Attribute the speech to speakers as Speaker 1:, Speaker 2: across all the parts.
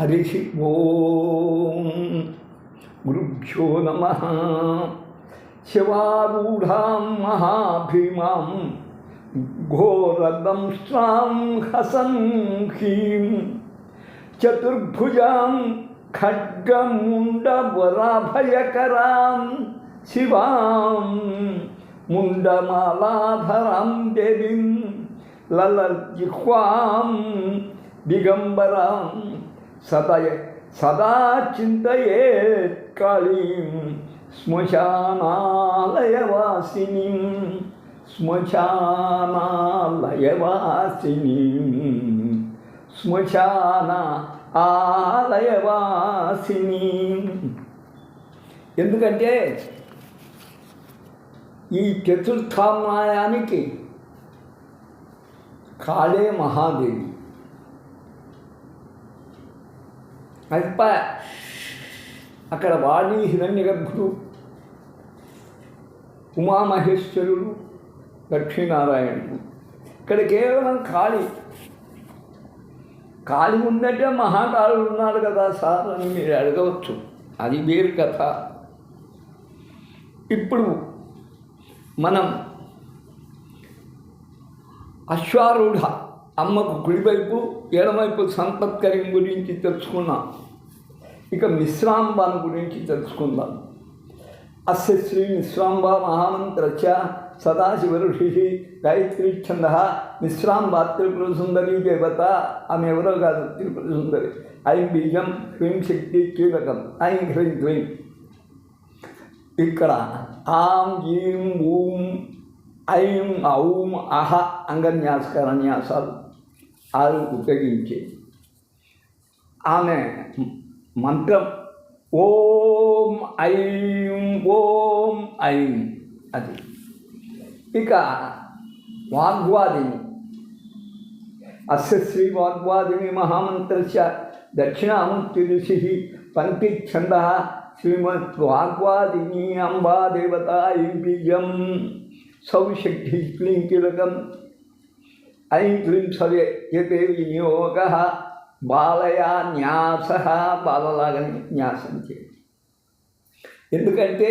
Speaker 1: హరి ఓం గురుభ్యో నమ. శివారూఢాం మహాభీమాం ఘోరదంష్ట్రాం హసంహీం చతుర్భుజాం ఖడ్గముండవరాభయకరాం. శివాం ముండమాలాధరాం దేవీం. లలజిహ్వాం దిగంబరాం సదయ సదా చింతయేత్ కాళీం శ్మశానాలయవాసినీం శ్మశానాలయవాసినీం శ్మశాన ఆలయవాసిని. ఎందుకంటే ఈ చతుర్థామాయానికి కాళే మహాదేవి. అల్ప అక్కడ వాణి హిరణ్యగర్భుడు ఉమామహేశ్వరుడు లక్ష్మీనారాయణుడు ఇక్కడ కేవలం ఖాళీ. కాళి ఉందంటే మహాకాళుడు ఉన్నాడు కదా సార్ అని మీరు అడగవచ్చు. అది వేరు కథ. ఇప్పుడు మనం అశ్వారూఢ అమ్మకు కుడివైపు ఎడమవైపు సంపత్కరి గురించి తెలుసుకున్నాం. ఇక మిశ్రాంబాన్ గురించి తెలుసుకుందాం. అస్య శ్రీ మిశ్రాంబ మహామంత్రచ సదాశివఋషి గాయత్రి ఛంద. మిశ్రాంబ త్రిపుర సుందరి దేవత. ఆమె ఎవరో కాదు త్రిపుర సుందరి ఐం బీజం హ్రీం శక్తి కీలకం. ఐం హ్రీం హ్రీం ఇక్కడ ఆం ఈం ఊం ఐం ఔం అహ అంగన్యాసకర న్యాసాలు ఆరు ఉపయోగించి ఆమె మంత్రం ఓం ఐం ఓం ఐం అది ఇక వాగ్వాదిని అస్య శ్రీ వాగ్వాదిని మహామంత్రస్య దక్షిణామూర్తి ఋషి పంక్తిఛంద శ్రీమద్ వాగ్వాదిని అంబా దేవత ఐం బీజం సౌశక్తి క్లీం కిలకం ఐం క్లీం వినియోగ బాలయా న్యాస బాలలాగని న్యాసం చేయండి ఎందుకంటే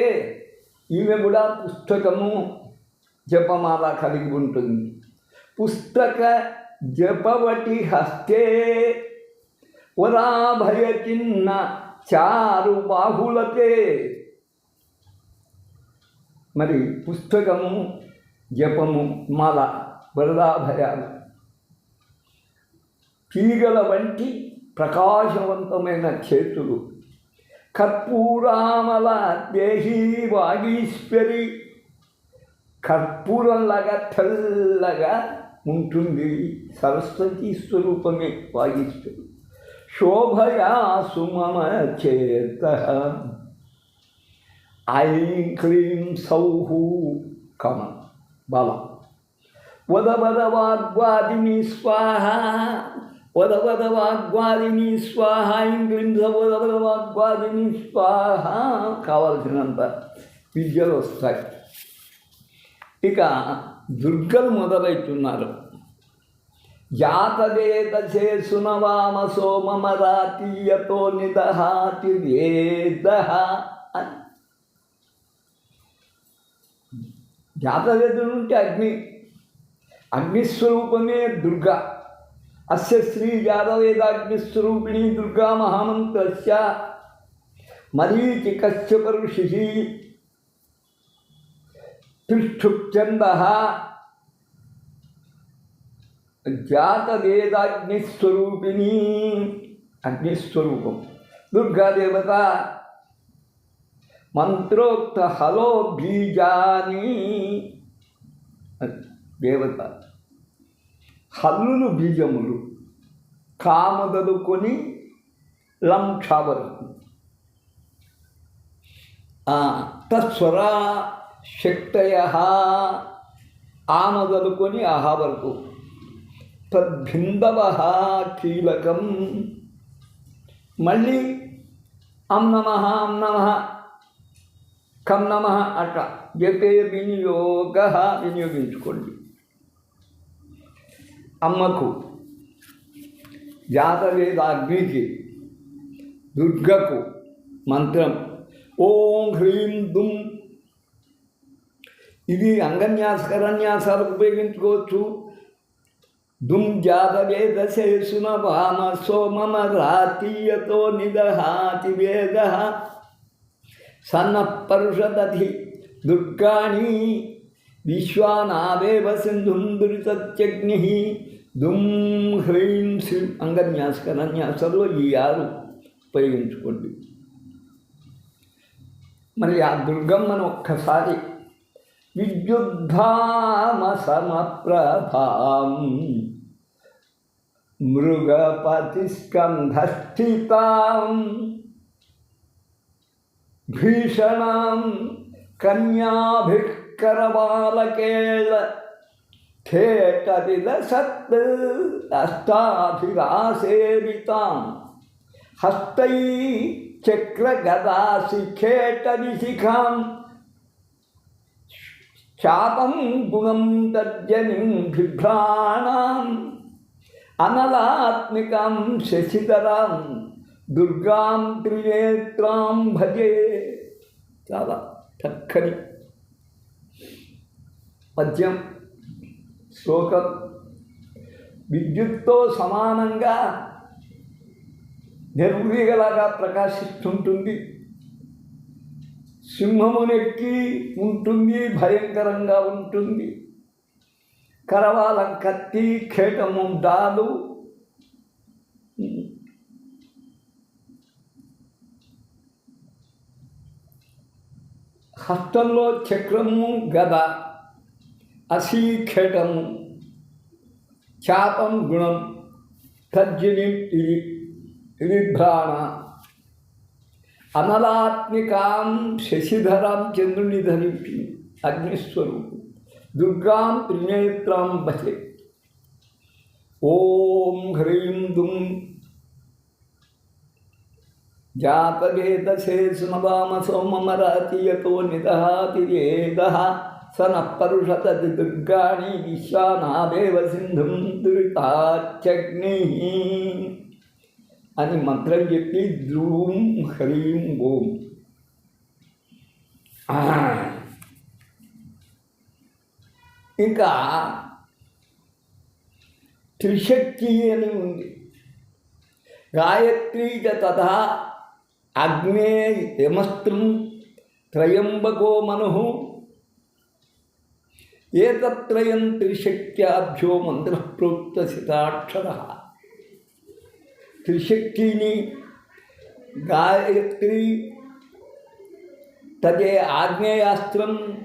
Speaker 1: ఈమె కూడా పుస్తకము జపమాల కలిగి ఉంటుంది. పుస్తక జపవటి హస్తే వరాభయ చిన్న చారు బాహులతే మరి పుస్తకము జపము మాల వరదాభయాలు తీగల వంటి ప్రకాశవంతమైన చేతులు. కర్పూరామల దేహీ వాగీశ్వరి కర్పూరంలాగా తెల్లగా ఉంటుంది. సరస్వతి స్వరూపమే వాగీశ్వరి. శోభయా సుమమ చేత. ఐం క్లీం సౌహు కమ. బలం. వద వద వాగ్వాదిని స్వాహ. వద వద వాగ్వాదిని స్వాహ. ఐం వద వద వాగ్వాదిని స్వాహ. కావలసినంత విద్యలు వస్తాయి. ఇక దుర్గలు మొదలవుతున్నారు చేసున వామ సోమమరాతీయతో నిదహాతి వేద అని. జాతవేదుడు ఉంటే అగ్ని अग्नि स्वरूप में दुर्गा। अस्य श्री यादव वेदाग्नि स्वरूपिणी दुर्गा महामंत्र मरीचि कश्यपरुषि पृष्ठुचंद ज्ञातवेदाग्निस्वरूपिणी। अग्निस्वरूपम। दुर्गा देवता मंत्रोक्त हलो बीजानी దేవత. హల్లులు బీజములు కామదలు కొని వరకు తత్స్వర శక్తయ ఆమదలుకొని ఆహా వరకు. తద్భిందవ కీలకం. మళ్ళీ అం నమ అం నమ కం నమ అట్లా జపే వినియోగ వినియోగించుకోండి. అమ్మకు. జాతవేద అగ్నికి దుర్గకు మంత్రం. ఓం హ్రీం దుమ్ ఇది అంగన్యాస కరన్యాసాలకు ఉపయోగించుకోవచ్చు. దుమ్ జాతవేద శేషున వామ సోమమ రాతీయతో నిదహాతి వేద. సన్న పరుషదధి దుర్గాణి విశ్వానావేవ సింధుం దురితత్యగ్ని. దుమ్ హ్రీం శ్రీం అంగన్యాసకరన్యాసలో ఈ ఆరు ఉపయోగించుకోండి. మరి ఆ దుర్గమ్మను ఒక్కసారి విద్యుద్ధామ సమప్రభాం మృగపతిస్కంధస్థితాం భీషణాం కన్యాభికరబాలకేళ ఖేటవిద సత్ అష్టాభిరాసేవితాం హస్తై చక్రగదాశిఖేటవిశిఖాం శాపం గుణం తర్జనిం బిభ్రాణాం అనలాత్మికం శశిధరాం దుర్గాం త్రినేత్రాం భజే చాలా చక్కని పద్యం శ్లోకం. విద్యుత్తో సమానంగా నిర్వీగలాగా ప్రకాశిస్తుంటుంది. సింహమునెక్కి ఉంటుంది భయంకరంగా ఉంటుంది. కరవాలం కత్తి ఖేటము డాలు. హస్తంలో చక్రము గద. అసీఖేటము చాపం గుణం తర్జని ఇది ఇది భ్రాణ అనలాత్మికాం శశిధరాం చంద్రుని ధరించి అగ్నిస్వరూపు దుర్గాం త్రినేత్రాం భజే ఓం హ్రీం దుం జాతవేదశే సునవామ సోమమరాతియతో నిదహాతి దుర్గాణి విశ్వానాదేవ సింధుం దురితాచగ్ని అని మంత్రం చెప్పి ద్రూం హ్రీం ఓం ఇంకా త్రిశక్తి అని ఉంది. గాయత్రీ తథా అగ్నే యమస్త్రం త్రయంబకో మను ఏతత్రయం త్రిశక్త్యాభ్యో మంత్ర ప్రోక్త సితాక్షర త్రిశక్తిని గాయత్రి తదే ఆగ్నేయాస్త్రం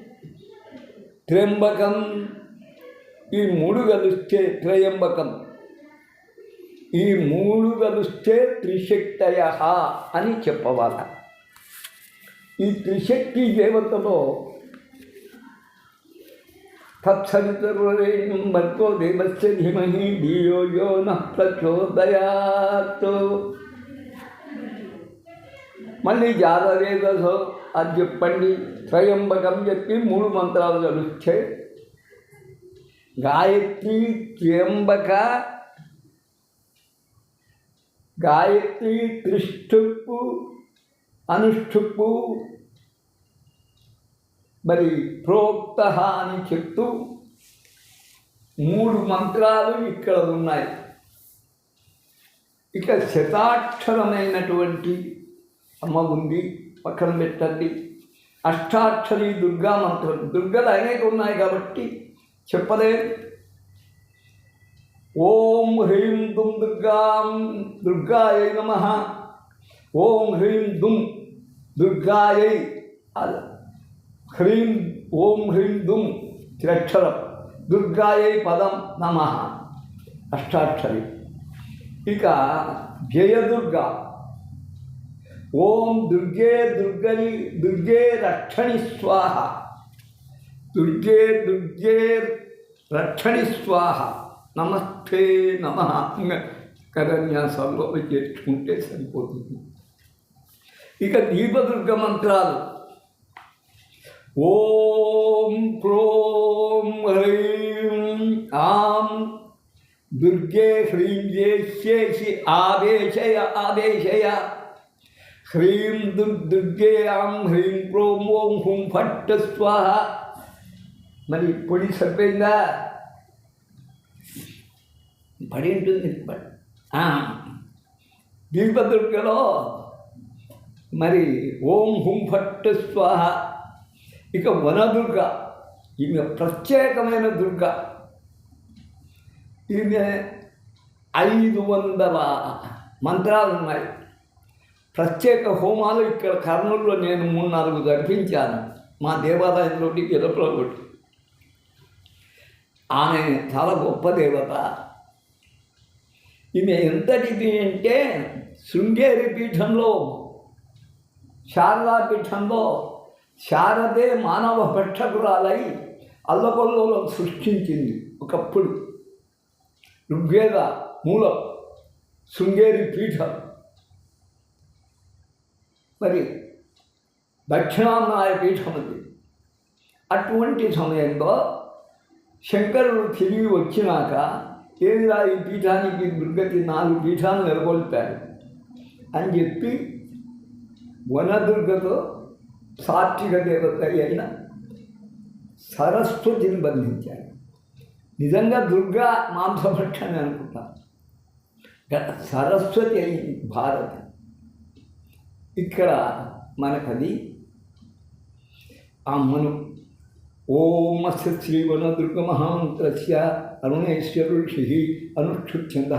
Speaker 1: త్ర్యంబకం ఈ మూడు కలిస్తే త్రయంబకం ఈ మూడు కలిస్తే త్రిశక్తయ అని చెప్పవాల. ఈ త్రిశక్తి దేవతలో తత్సవితరురేణ్యం భర్గో దేవస్య ధీమహి ధియో యో న ప్రచోదయాత్ మళ్ళీ జాతవేదసో అది చెప్పండి త్రయంబకం చెప్పి మూడు మంత్రాలు కలిస్తే గాయత్రి త్ర్యంబక గాయత్రి త్రిష్ఠుప్పు అనుష్ఠుప్పు మరి ప్రోక్త అని చెప్తూ మూడు మంత్రాలు ఇక్కడ ఉన్నాయి. ఇక శతాక్షరమైనటువంటి అమ్మ ఉంది పక్కన పెట్టండి. అష్టాక్షరి దుర్గా మంత్రం. దుర్గలు అనేక ఉన్నాయి కాబట్టి చెప్పలేదు ఓం హ్రీం దుమ్ దుర్గాం దుర్గాయ నమ. ఓం హ్రీం దుమ్ దుర్గాయ అల- హ్రీం ఓం హ్రీం దుమ్ త్రక్షరం దుర్గాయై పదం నమ. అష్టాక్షరి. ఇక జయదుర్గా ఓం దుర్గే దుర్గని దుర్గే రక్షణి స్వాహ. దుర్గే దుర్గే రక్షణి స్వాహ. నమస్తే నమ. కరన్యాసాల్లో అవి చేర్చుకుంటే సరిపోతుంది. ఇక దీపదుర్గ మంత్రాలు. ఓం క్రోం హ్రీం ఆం దుర్గే హ్రీం జేష్యేషి ఆదేశయ ఆదేశయ. హ్రీం దుర్ దుర్గే ఆం హ్రీం క్రోం ఓం హుం ఫట్ స్వాహ. మరి పొడి సరిపోయిందా? పడి. ఉంటుంది పడి. దీపదుర్గలో మరి ఓం హుం ఫట్ స్వాహ. ఇక వనదుర్గ ఈమె ప్రత్యేకమైన దుర్గ. ఈమె ఐదు వందల మంత్రాలు ఉన్నాయి. ప్రత్యేక హోమాలు ఇక్కడ కర్నూలులో నేను మూడు నాలుగు జరిపించాను. మా దేవాలయంలో గెలుపులో కొట్టి ఆమె చాలా గొప్ప దేవత. ఈమె ఎంతటిది అంటే శృంగేరి పీఠంలో శారదా పీఠంలో శారదే మానవ భక్షకురాలై అల్లకొల్లలో సృష్టించింది ఒకప్పుడు. ఋగ్వేద మూలం శృంగేరి పీఠం. మరి దక్షిణాన్నాయ పీఠం అది. అటువంటి సమయంలో శంకరుడు తిరిగి వచ్చినాక ఏదిరా ఈ పీఠానికి దుర్గతి నాలుగు పీఠాలు నెలకొల్పారు? అని చెప్పి వనదుర్గతో సాత్విక దేవత అయిన సరస్వతిని బంధించారు. నిజంగా దుర్గా మాంసభక్షని అనుకుంటా. గ- సరస్వతి అయింది భారత. ఇక్కడ మనకది అమ్మను. ఓం అస్య శ్రీవనదుర్గమహామంత్రస్య అరుణేశ్వరుషి అనుష్ఠుచ్ఛంద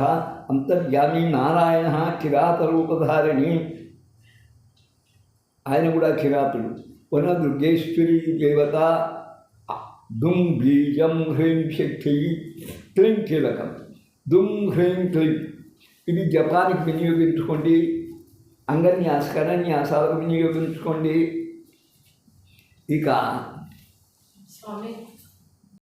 Speaker 1: అంతర్యామి నారాయణ కిరాతరూపధారిణి ఆయన కూడా కిరాతుడు వనదుర్గేశ్వరి దేవత దుం బీజం హ్రీం శక్తి క్లీం కీలకం. దుం హ్రీం క్లీం. ఇది జపానికి వినియోగించుకోండి. అంగన్యాస కరన్యాసాలకు వినియోగించుకోండి. ఇక
Speaker 2: స్వామి